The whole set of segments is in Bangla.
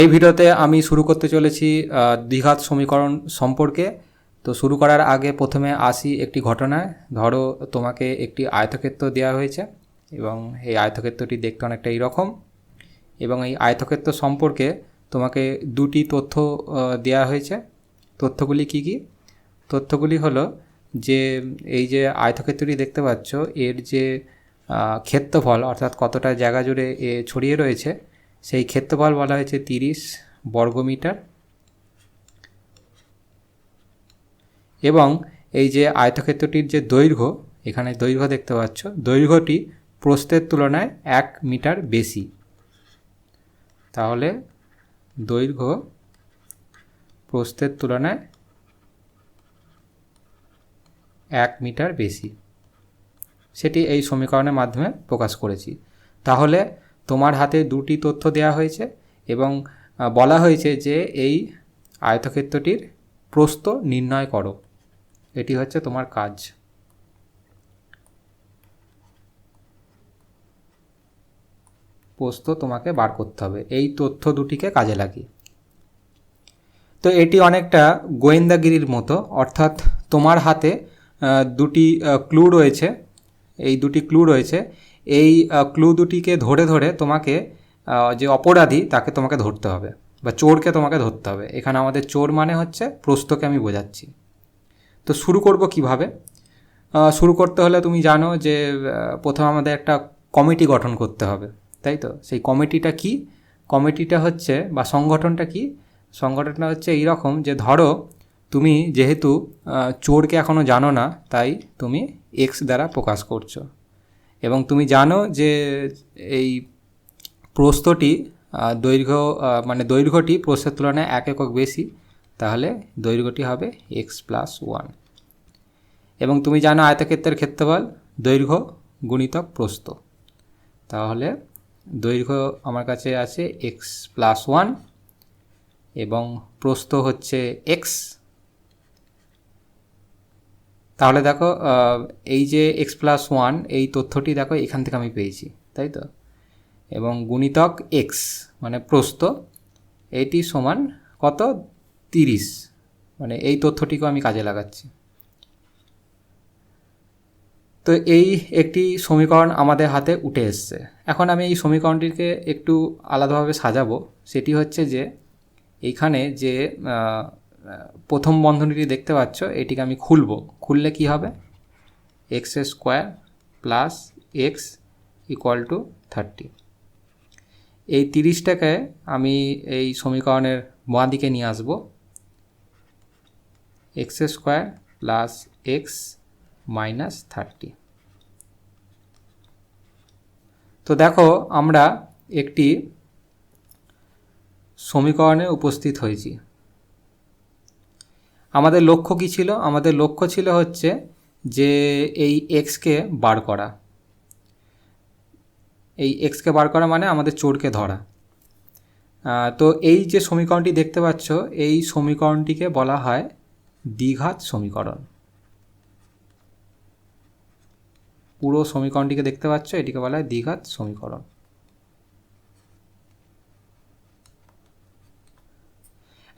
এই ভিডিওতে আমি শুরু করতে চলেছি দ্বিঘাত সমীকরণ সম্পর্কে। তো শুরু করার আগে প্রথমে আসি একটি ঘটনায়। ধরো তোমাকে একটি আয়তক্ষেত্র দেওয়া হয়েছে এবং এই আয়তক্ষেত্রটি দেখতে অনেকটা এইরকম এবং এই আয়তক্ষেত্র সম্পর্কে তোমাকে দুটি তথ্য দেওয়া হয়েছে। তথ্যগুলি কি কি? তথ্যগুলি হলো যে, এই যে আয়তক্ষেত্রটি দেখতে পাচ্ছ, এর যে ক্ষেত্রফল অর্থাৎ কতটা জায়গা জুড়ে এ ছড়িয়ে রয়েছে সেই ক্ষেত্রফল বলা হয়েছে তিরিশ বর্গমিটার। এবং এই যে আয়তক্ষেত্রটির যে দৈর্ঘ্য, এখানে দৈর্ঘ্য দেখতে পাচ্ছ, দৈর্ঘ্যটি প্রস্থের তুলনায় এক মিটার বেশি। তাহলে দৈর্ঘ্য প্রস্থের তুলনায় এক মিটার বেশি। সেটি এই সমীকরণের মাধ্যমে প্রকাশ করেছি। তাহলে তোমার হাতে দুটি তথ্য দেওয়া হয়েছে এবং বলা হয়েছে যে এই আয়তক্ষেত্রটির প্রস্থ নির্ণয় করো। এটি হচ্ছে তোমার কাজ। প্রস্থ তোমাকে বার করতে হবে। এই তথ্য দুটিকে কাজে লাগিয়ে। তো এটি অনেকটা গোয়েন্দাগিরির মতো, অর্থাৎ তোমার হাতে দুটি ক্লু রয়েছে। এই দুটি ক্লু রয়েছে। এই ক্লু দুটিকে ধরে ধরে তোমাকে যে অপরাধী তাকে তোমাকে ধরতে হবে বা চোরকে তোমাকে ধরতে হবে। এখানে আমাদের চোর মানে হচ্ছে প্রস্তকে আমি বোঝাচ্ছি। তো শুরু করব কীভাবে? শুরু করতে হলে তুমি জানো যে প্রথমে আমাদের একটা কমিটি গঠন করতে হবে, তাই তো? সেই কমিটিটা কি? কমিটিটা হচ্ছে, বা সংগঠনটা কি? সংগঠনটা হচ্ছে এই রকম যে ধরো, তুমি যেহেতু চোরকে এখনও জানো না, তাই তুমি এক্স দ্বারা প্রকাশ করছ। এবং তুমি জানো যে এই প্রস্থটি দৈর্ঘ্য মানে দৈর্ঘ্যটি প্রস্থের তুলনায় এক একক বেশি, তাহলে দৈর্ঘ্যটি হবে এক্স প্লাস ওয়ান এবং তুমি জানো আয়তক্ষেত্রের ক্ষেত্রফল, দৈর্ঘ্য গুণিতক প্রস্থ। তাহলে দৈর্ঘ্য আমার কাছে আছে এক্স প্লাস ওয়ান এবং প্রস্থ হচ্ছে এক্স তাহলে দেখো এই যে এক্স প্লাস ওয়ান এই তথ্যটি দেখো, এখান থেকে আমি পেয়েছি, তাই তো? এবং গুণিতক এক্স মানে প্রস্থ, এটি সমান কত? তিরিশ মানে এই তথ্যটিকেও আমি কাজে লাগাচ্ছি। তো এই একটি সমীকরণ আমাদের হাতে উঠে এসছে। এখন আমি এই সমীকরণটিকে একটু আলাদাভাবে সাজাবো। সেটি হচ্ছে যে এইখানে যে প্রথম বন্ধনীটি দেখতে পাচ্ছ, এটিকে আমি খুলব। খুললে কি হবে? X square plus x equal to thirty এই তিরিশটাকে আমি এই সমীকরণের বাঁ দিকে নিয়ে আসব। X square plus x minus thirty তো দেখো, আমরা একটি সমীকরণে উপস্থিত হয়েছি। আমাদের লক্ষ্য কী ছিল? আমাদের লক্ষ্য ছিল হচ্ছে যে এই এক্সকে বার করা। এই এক্সকে বার করা মানে আমাদের চোরকে ধরা। তো এই যে সমীকরণটি দেখতে পাচ্ছ, এই সমীকরণটিকে বলা হয় দ্বিঘাত সমীকরণ। পুরো সমীকরণটিকে দেখতে পাচ্ছ, এটিকে বলা হয় দ্বিঘাত সমীকরণ।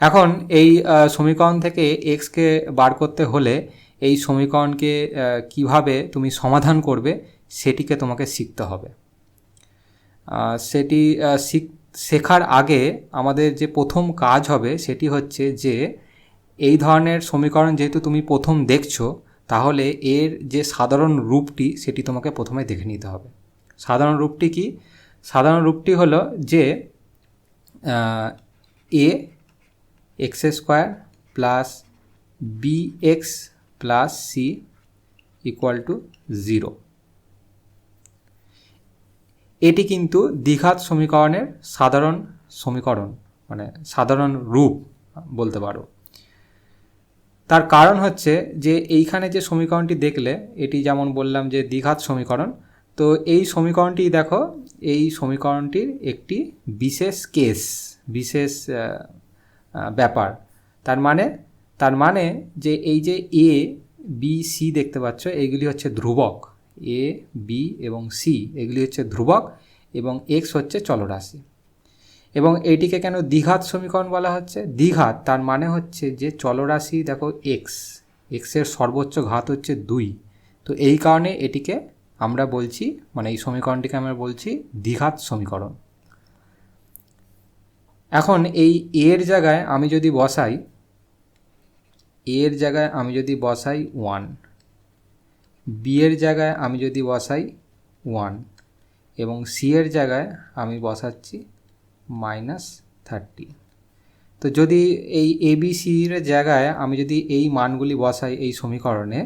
এখন এই সমীকরণ থেকে এক্সকে বার করতে হলে এই সমীকরণকে কীভাবে তুমি সমাধান করবে সেটিকে তোমাকে শিখতে হবে। সেটি শিখ- শেখার আগে আমাদের যে প্রথম কাজ হবে সেটি হচ্ছে যে এই ধরনের সমীকরণ যেহেতু তুমি প্রথম দেখছ, তাহলে এর যে সাধারণ রূপটি সেটি তোমাকে প্রথমে দেখে নিতে হবে। সাধারণ রূপটি কি? সাধারণ রূপটি হলো যে a x square plus b x plus c equal to zero. এটি কিন্তু দ্বিঘাত সমীকরণের সাধারণ সমীকরণ মানে সাধারণ রূপ বলতে পারো। তার কারণ হচ্ছে যে এইখানে যে সমীকরণটি দেখলে, এটি যেমন বললাম যে দ্বিঘাত সমীকরণ, তো এই সমীকরণটি দেখো, এই সমীকরণটির একটি বিশেষ কেস বিশেষ ব্যাপার। তার মানে তার মানে যে এই যে এ বি সি দেখতে পাচ্ছ এইগুলি হচ্ছে ধ্রুবক। এ বি এবং সি এগুলি হচ্ছে ধ্রুবক এবং এক্স হচ্ছে চলরাশি। এবং এটিকে কেন দ্বিঘাত সমীকরণ বলা হচ্ছে? দ্বিঘাত, তার মানে হচ্ছে যে চলরাশি, দেখো এক্স এক্সের সর্বোচ্চ ঘাত হচ্ছে দুই। তো এই কারণে এটিকে আমরা বলছি মানে এই সমীকরণটিকে আমরা বলছি দ্বিঘাত সমীকরণ। এখন এই এর জায়গায় আমি যদি বসাই, এর জায়গায় আমি যদি বসাই ওয়ান বি এর জায়গায় আমি যদি বসাই ওয়ান এবং সি এর জায়গায় আমি বসাচ্ছি মাইনাস থার্টি তো যদি এই এবিসির জায়গায় আমি যদি এই মানগুলি বসাই এই সমীকরণে,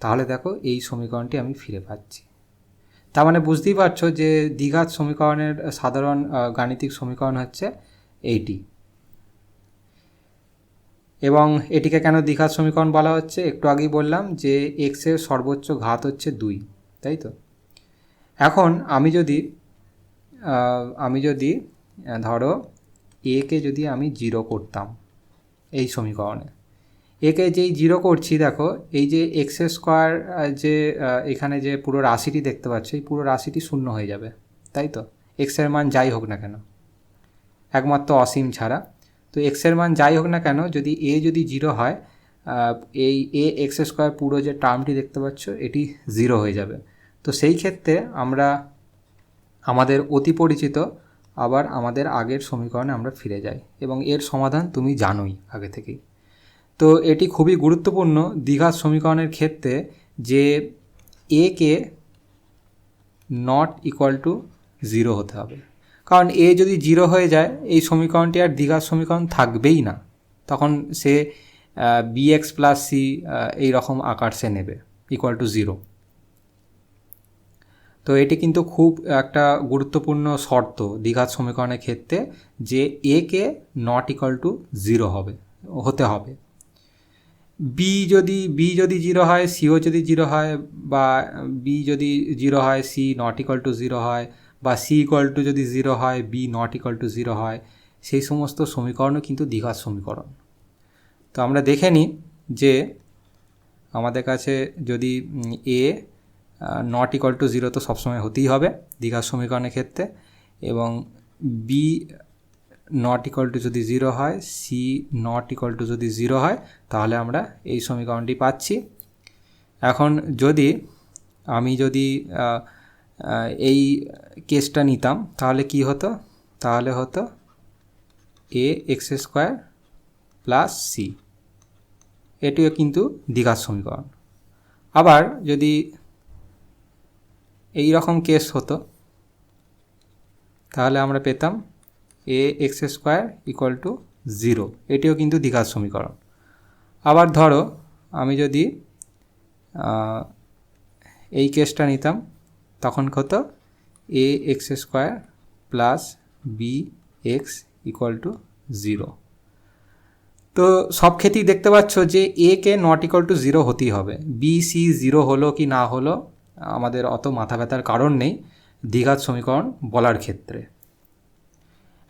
তাহলে দেখো এই সমীকরণটি আমি ফিরে পাচ্ছি। তার মানে বুঝতেই পারছ যে দ্বিঘাত সমীকরণের সাধারণ গাণিতিক সমীকরণ হচ্ছে এইটি এবং এটিকে কেন দ্বিঘাত সমীকরণ বলা হচ্ছে? একটু আগেই বললাম যে এক্সের সর্বোচ্চ ঘাত হচ্ছে দুই, তাই তো? এখন আমি যদি আমি যদি ধরো একে যদি আমি জিরো করতাম এই সমীকরণে। একে যেই জিরো করছি, দেখো, এই যে এক্স স্কোয়ার যে এখানে যে পুরো রাশিটি দেখতে পাচ্ছ, এই পুরো রাশিটি শূন্য হয়ে যাবে, তাই তো? এক্সের মান যাই হোক না কেন। একমাত্র অসীম ছাড়া। তো এক্সের মান যাই হোক না কেন, যদি এ যদি জিরো হয় এই এ এক্স স্কোয়ার পুরো যে টার্মটি দেখতে পাচ্ছ, এটি জিরো হয়ে যাবে। তো সেই ক্ষেত্রে আমরা আমাদের অতি পরিচিত আবার আমাদের আগের সমীকরণে আমরা ফিরে যাই এবং এর সমাধান তুমি জানোই আগে থেকেই। তো এটি খুবই গুরুত্বপূর্ণ দ্বিঘাত সমীকরণের ক্ষেত্রে যে এ কে নট ইকুয়াল টু জিরো হতে হবে। কারণ এ যদি জিরো হয়ে যায়, এই সমীকরণটি আর দীঘার সমীকরণ থাকবেই না। তখন সে বি এক্স প্লাস সি এই রকম আকার সে নেবে ইকুয়াল টু জিরো তো এটি কিন্তু খুব একটা গুরুত্বপূর্ণ শর্ত দীঘার সমীকরণের ক্ষেত্রে, যে এ কে নট ইকুয়াল টু জিরো হবে, হতে হবে। বি যদি বি যদি জিরো হয় সিও যদি জিরো হয়, বা বি যদি জিরো হয় c not equal to zero হয় বা সি ইকুয়াল টু যদি জিরো হয় b not equal to zero হয়, সেই সমস্ত সমীকরণও কিন্তু দ্বিঘাত সমীকরণ। তো আমরা দেখে নিই যে আমাদের কাছে যদি a not equal to zero তো সবসময় হতেই হবে দীঘার সমীকরণের ক্ষেত্রে এবং বি নট ইকুয়াল টু যদি জিরো হয় সি নট ইকুয়াল টু যদি জিরো হয়, তাহলে আমরা এই সমীকরণটি পাচ্ছি। এখন যদি আমি যদি এই কেসটা নিতাম, তাহলে কি হতো? তাহলে হতো a x square plus c. এটিও কিন্তু দ্বিঘাত সমীকরণ। আবার যদি এই রকম কেস হতো, তাহলে আমরা পেতাম a x square equal to zero. এটিও কিন্তু দ্বিঘাত সমীকরণ। আবার ধরো, আমি যদি এই কেসটা নিতাম তখন কত? A x square plus b x equal to zero তো সব ক্ষেত্রেই দেখতে পাচ্ছ যে এ কে নট ইকুয়াল টু জিরো হতেই হবে। বি সি জিরো হলো কি না হলো, আমাদের অত মাথা ব্যথার কারণ নেই দ্বিঘাত সমীকরণ বলার ক্ষেত্রে।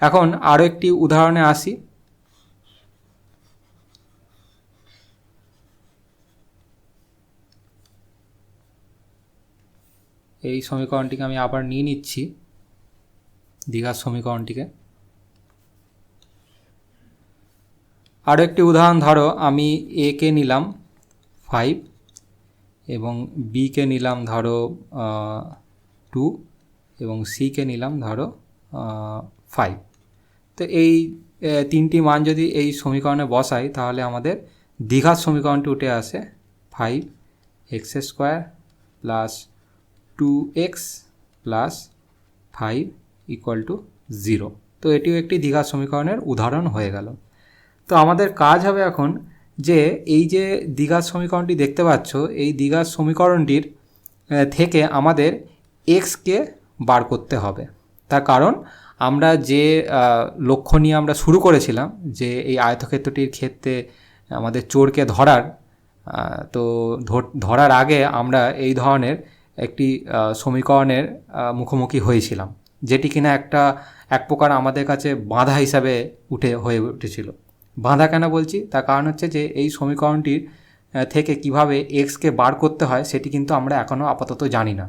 এখন আরও একটি উদাহরণে আসি। এই সমীকরণটিকে আমি আবার নিয়ে নিচ্ছি, দীঘার সমীকরণটিকে। আরও একটি উদাহরণ ধরো, আমি এ কে নিলাম ফাইভ এবং বি কে নিলাম ধরো টু এবং সি কে নিলাম ধরো ফাইভ তো এই তিনটি মান যদি এই সমীকরণে বসাই, তাহলে আমাদের দীঘার সমীকরণটি উঠে আসে five x square plus two x plus five equal to zero তো এটিও একটি দীঘার সমীকরণের উদাহরণ হয়ে গেল। তো আমাদের কাজ হবে এখন যে এই যে দীঘার সমীকরণটি দেখতে পাচ্ছ, এই দীঘার সমীকরণটির থেকে আমাদের এক্সকে বার করতে হবে। তার কারণ আমরা যে লক্ষ্য নিয়ে আমরা শুরু করেছিলাম, যে এই আয়তক্ষেত্রটির ক্ষেত্রে আমাদের চোরকে ধরার তো ধরার আগে আমরা এই ধরনের একটি সমীকরণের মুখোমুখি হয়েছিলাম, যেটি কিনা একটা, এক প্রকার আমাদের কাছে বাঁধা হিসাবে উঠে, হয়ে উঠেছিল। বাঁধা কেন বলছি? তার কারণ হচ্ছে যে, এই সমীকরণটির থেকে কীভাবে এক্সকে বার করতে হয় সেটি কিন্তু আমরা এখনও আপাতত জানি না।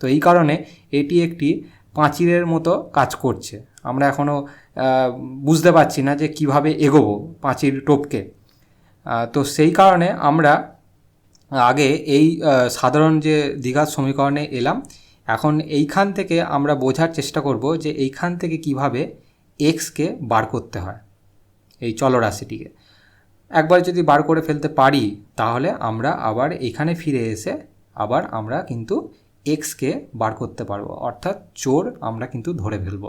তো এই কারণে এটি একটি পাঁচিরের মতো কাজ করছে। আমরা এখনও বুঝতে পারছি না যে কীভাবে এগোবো পাঁচির টোপকে। তো সেই কারণে আমরা আগে এই সাধারণ যে দ্বিঘাত সমীকরণে এলাম, এখন এইখান থেকে আমরা বোঝার চেষ্টা করব যে এইখান থেকে কীভাবে এক্সকে বার করতে হয়, এই চলরাশিটিকে। একবার যদি বার করে ফেলতে পারি, তাহলে আমরা আবার এখানে ফিরে এসে আবার আমরা কিন্তু এক্সকে বার করতে পারব, অর্থাৎ চোর আমরা কিন্তু ধরে ফেলব।